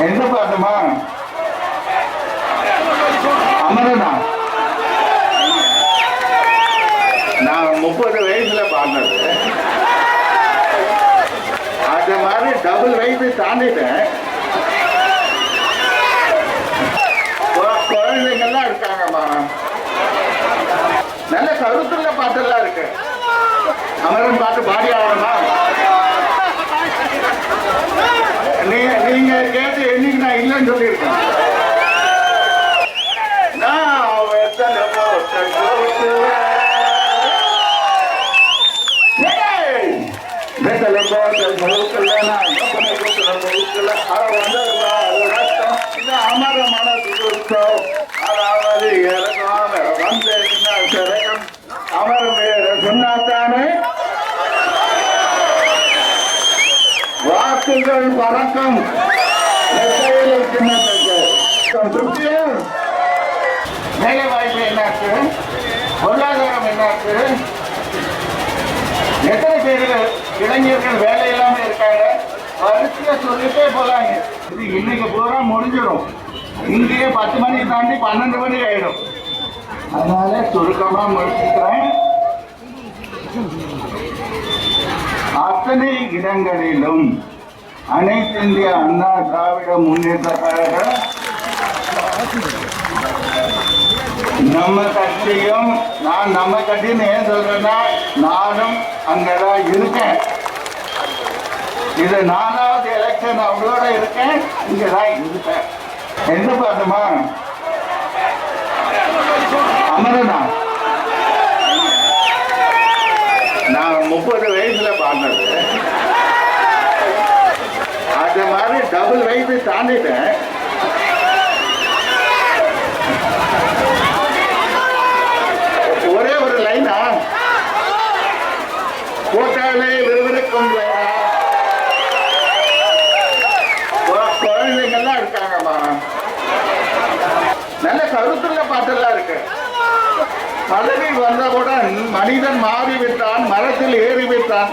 எந்த பாட்டுமா? அமரனா? நான் முப்பது வயசுல பாடினது. அது மாதிரி டபுள் வயசு தாண்டிட்டேன். கு- இருக்காங்கம்மா. நல்ல கருத்துள்ள பாட்டெல்லாம் இருக்கு. அமரன் பாட்டு பாடியா இல்லைன்னு சொல்லியிருக்கேன். நான் வெத்தலை வெத்தலை போட்ட கோட்டுல நான் வெத்தலை போட்ட கோட்டுல அட வந்ததுவா, அது ரத்தம். இது அதாவது சொன்னாத்தானே? வாக்குகள் பறக்கம். திருப்தியா வேலை வாய்ப்பு என்னாச்சு பொருளாதாரம் என்னாச்சு எத்தனை பேர் இளைஞர்கள் வேலை இல்லாம இருக்காங்க வரிசையா சொல்லிட்டே போறாங்க இது இன்னைக்கு பூரா முடிஞ்சிடும் இங்கேயே பத்து மணி தாண்டி பன்னெண்டு மணி ஆயிடும் அதனால சுருக்கமா முடிச்சுக்கிறேன் அத்தனை இடங்களிலும் அனைத்து இந்திய அண்ணா திராவிட முன்னேற்ற கழக நம்ம கட்சியும் நான் நம்ம கட்சின்னு ஏன் சொல்றேன்னா நானும் அங்கதான் இருக்கேன். இது நாலாவது எலெக்ஷன் அவங்களோட இருக்கேன் இங்கதான் இருக்கேன் எந்த பாட்டுமா அமரனா நான் முப்பது வயசுல பார்த்தது அது மாதிரி டபுள் வயசு தாண்டிட்டேன். ஒரே ஒரு லைனா போட்டாலே விறுவிறுக்கும் லைனா கு- குழந்தைங்கெல்லாம் இருக்காங்கம்மா. நல்ல கருத்துள்ள பாட்டெல்லாம் இருக்கு. பதவி வந்தவுடன் மனிதன் மாறிவிட்டான் மரத்தில் ஏறிவிட்டான்.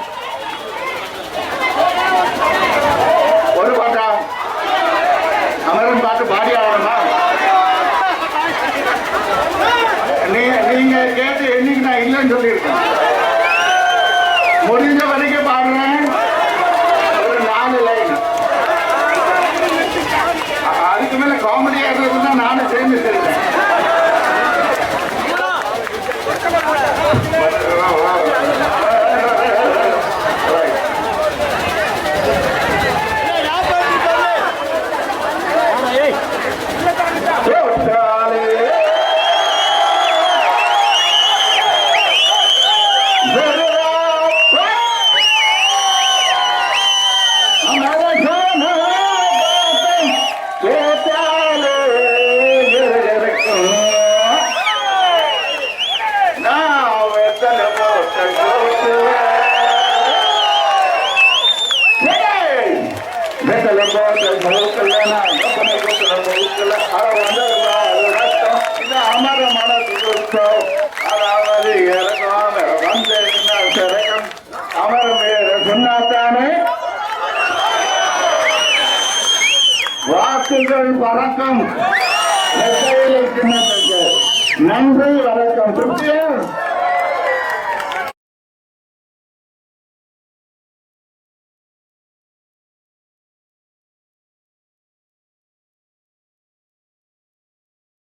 துக்கம். அதாவது இறங்காம வந்தேன்னா சிறகம். அமர சொன்னாத்தானே வாக்குகள் பறக்கம் நன்றி வணக்கம் திருப்தியா